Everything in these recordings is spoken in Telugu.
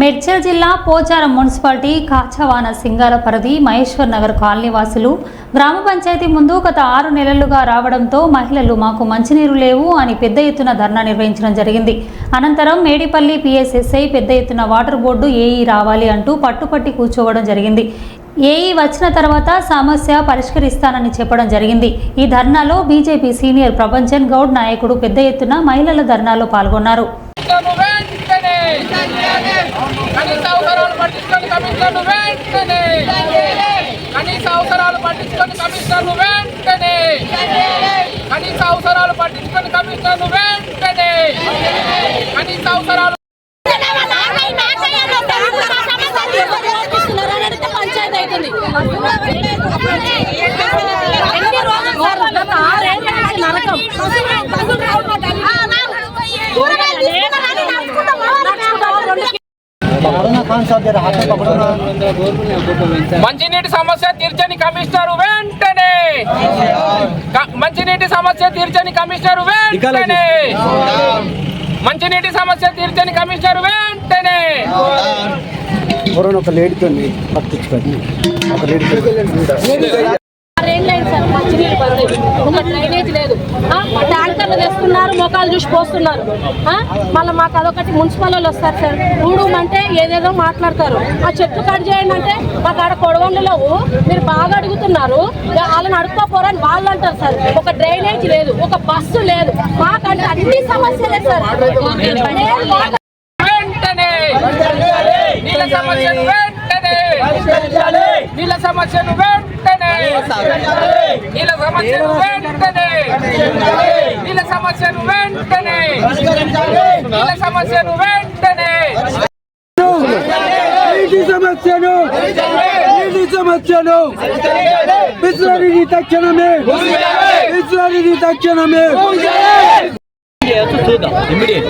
మేడ్చల్ జిల్లా పోచారం మున్సిపాలిటీ కాచవాన సింగాల పరిధి మహేశ్వర్ నగర్ కాలనీ వాసులు గ్రామ పంచాయతీ ముందు గత ఆరు నెలలుగా రావడంతో మహిళలు మాకు మంచినీరు లేవు అని పెద్ద ఎత్తున ధర్నా నిర్వహించడం జరిగింది. అనంతరం మేడిపల్లి పిఎస్ఎస్ఐ పెద్ద ఎత్తున వాటర్ బోర్డు ఏఈ రావాలి అంటూ పట్టుపట్టి కూర్చోవడం జరిగింది. ఏఈ వచ్చిన తర్వాత సమస్య పరిష్కరిస్తానని చెప్పడం జరిగింది. ఈ ధర్నాలో బీజేపీ సీనియర్ ప్రభంజన్ గౌడ్ నాయకుడు పెద్ద ఎత్తున మహిళల ధర్నాలో పాల్గొన్నారు. కమిషన్ను వెంటనే కనీస అవసరాలు పట్టించుకొని కమిషన్ను వెంటనే. మంచినీటి సమస్య తీర్చని కమిషనర్ వెంటనే! మంచినీటి సమస్య తీర్చని కమిషనర్ వెంటనే! మంచినీటి సమస్య తీర్చని కమిషనర్ వెంటనే! ఎవరైనా ఒక లేడీతో పట్టించుకోండి. ఒక లేడీతో ఆరేళ్ళు అయింది సార్ మంచినీళ్ళు అయ్యి. ఒక డ్రైనేజ్ లేదు. ఆ, ట్యాంకర్లు తెస్తున్నారు మొఖాలు చూసి పోస్తున్నారు. ఆ, మళ్ళీ మాకు అదొకటి మున్సిపల్ వాళ్ళు వస్తారు సార్. ఊడమంటే ఏదేదో మాట్లాడతారు. ఆ చెట్లు కట్ చేయండి అంటే మాకు ఆడ కొడవండి లేవు. మీరు బాగా అడుగుతున్నారు. వాళ్ళని అడుక్కోపోరని వాళ్ళు అంటారు సార్. ఒక డ్రైనేజ్ లేదు ఒక బస్సు లేదు. మాకంటే అన్ని సమస్యలే సార్. వెంటనే. సమస్యను వెంటనే నీళ్ళ సమస్యను వెంటనే నీళ్ళ సమస్యను వెంటనే నీళ్ళ సమస్యను వెంటనే నీళ్ళ సమస్యను వెంటనే నీటి సమస్యను నీటి సమస్యను బిస్లరీ తక్షణమే బిస్లరీ తక్షణమే చేయొచ్చు చూద్దాం ఇమీడియట్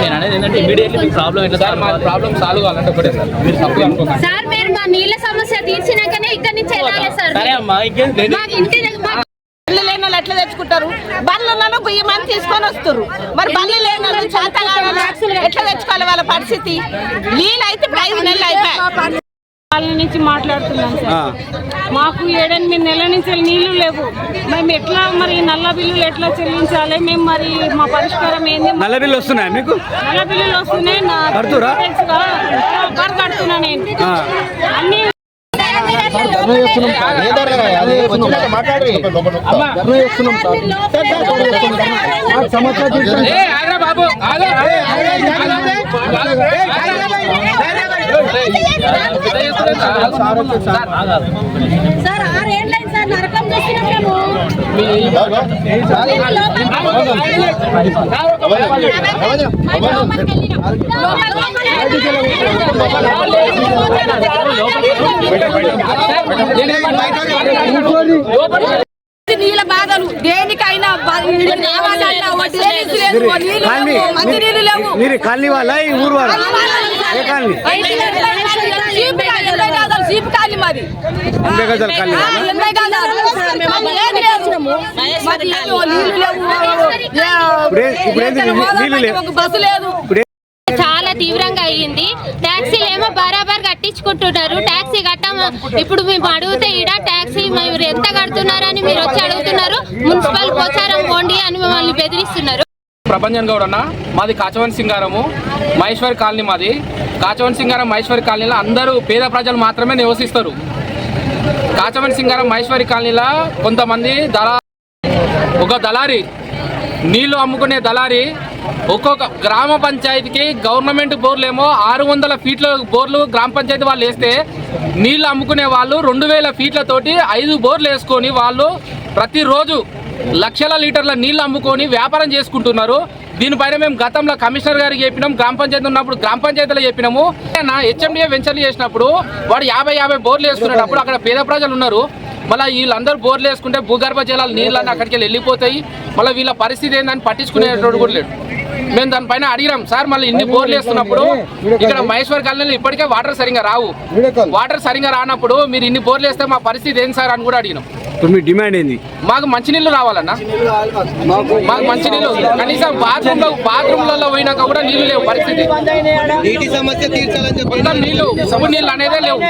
నేను అనేది ఏంటంటే ఇమీడియట్లీ మీకు ప్రాబ్లం ఎట్లా సార్ మా ప్రాబ్లం సాల్వ్ కావాలంటే ఒకటే సార్. మీరు తప్పు అనుకోకండి. సార్ మీరు మా నీళ్ళ సమస్య తీర్చినాకనే ఇక్కడి నుంచి వెళ్ళాలి సార్. సరే అమ్మా ఇంకేం లేదు. ఇంటి దగ్గర లేని ఎట్లా తెచ్చుకుంటారు? బళ్ళలను బియ్యం అని తీసుకొని వస్తారు మరి బళ్ళు లేని వాళ్ళు చేత ఎట్లా తెచ్చుకోవాలి వాళ్ళ పరిస్థితి? నీళ్ళు అయితే ఇప్పుడు ఐదు నెలలు అయిపోయాయి. వాళ్ళ నుంచి మాట్లాడుతున్నాం సార్. మాకు ఏడెనిమిది నెలల నుంచి నీళ్ళు లేవు. మేము ఎట్లా మరి నల్ల బిల్లులు ఎట్లా చెల్లించాలి? మేము మరి మా పరిష్కారం ఏంది? నల్ల బిల్లు వస్తున్నాయి మీకు? నల్ల బిల్లులు వస్తున్నాయి. కడుతున్నా నేను. అన్ని ఏ సార్ ఆరేళ్ళు అయింది సార్ నరకం చూస్తున్నాం మేము నీళ్ళ బాధలు. దేనికైనా కావాలన్నా నీళ్ళు లేవు. మీరు కాలనీ వాళ్ళ ఈ ఊరు వాళ్ళ జీప్ మాది. ఎనభై గజాల? ఎనభై గజాలు. బస్సు లేదు. చాలా తీవ్రంగా అయ్యింది. ట్యాక్సీలు ఏమో బరాబర్ కట్టించుకుంటున్నారు. ట్యాక్సీ కట్టమ ఇప్పుడు మేము అడిగితే ఈడ ట్యాక్సీ మీరు ఎంత కడుతున్నారని మీరు వచ్చి అడుగుతున్నారు. మున్సిపల్ పోచారం పోండి అని మిమ్మల్ని బెదిరిస్తున్నారు. ప్రభంజన్ గౌడ్ అన్న మాది కాచవన్ సింగారము మహేశ్వరి కాలనీ మాది. కాచవన్ సింగారం మహేశ్వరి కాలనీలో అందరూ పేద ప్రజలు మాత్రమే నివసిస్తారు. కాచవన్ సింగారం మహేశ్వరి కాలనీలో కొంతమంది దళా ఒక దళారి నీళ్ళు అమ్ముకునే దళారి ఒక్కొక్క గ్రామ పంచాయతీకి గవర్నమెంట్ బోర్లేమో ఆరు వందల ఫీట్ల బోర్లు గ్రామ పంచాయతీ వాళ్ళు వేస్తే నీళ్ళు అమ్ముకునే వాళ్ళు రెండు వేల ఫీట్లతోటి ఐదు బోర్లు వేసుకొని వాళ్ళు ప్రతిరోజు లక్షల లీటర్ల నీళ్ళు అమ్ముకొని వ్యాపారం చేసుకుంటున్నారు. దీనిపైన మేము గతంలో కమిషనర్ గారికి చెప్పినాం గ్రామ పంచాయతీ ఉన్నప్పుడు గ్రామ పంచాయతీలో చెప్పినాము. నా హెచ్ఎండిఏ వెంచర్లు చేసినప్పుడు వాడు యాభై యాభై బోర్లు వేసుకునేటప్పుడు అక్కడ పేద ప్రజలు ఉన్నారు. మళ్ళీ వీళ్ళందరూ బోర్లు వేసుకుంటే భూగర్భ జలాలు నీళ్ళని అక్కడికి వెళ్ళి వెళ్ళిపోతాయి. మళ్ళీ వీళ్ళ పరిస్థితి ఏందని పట్టించుకునేటోడు కూడా లేడు. మేము దానిపైన అడిగినాం సార్ మళ్ళీ ఇన్ని బోర్లు వేస్తున్నప్పుడు ఇక్కడ మహేశ్వర్ కాలనీలో ఇప్పటికే వాటర్ సరిగా రావు. వాటర్ సరిగా రానప్పుడు మీరు ఇన్ని బోర్లు వేస్తే మా పరిస్థితి ఏంటి సార్? అని కూడా అడిగినాం. మీ డిమాండ్ ఏంది మాకు మంచినీళ్ళు రావాలన్నా? మాకు మంచినీళ్ళు కనీసం బాత్రూమ్లో బాత్రూమ్లలో పోయినాక కూడా నీళ్ళు లేవు పరిస్థితి. నీటి సమస్య తీర్చాలని నీళ్ళు సబ్బు నీళ్ళు అనేదే లేవు.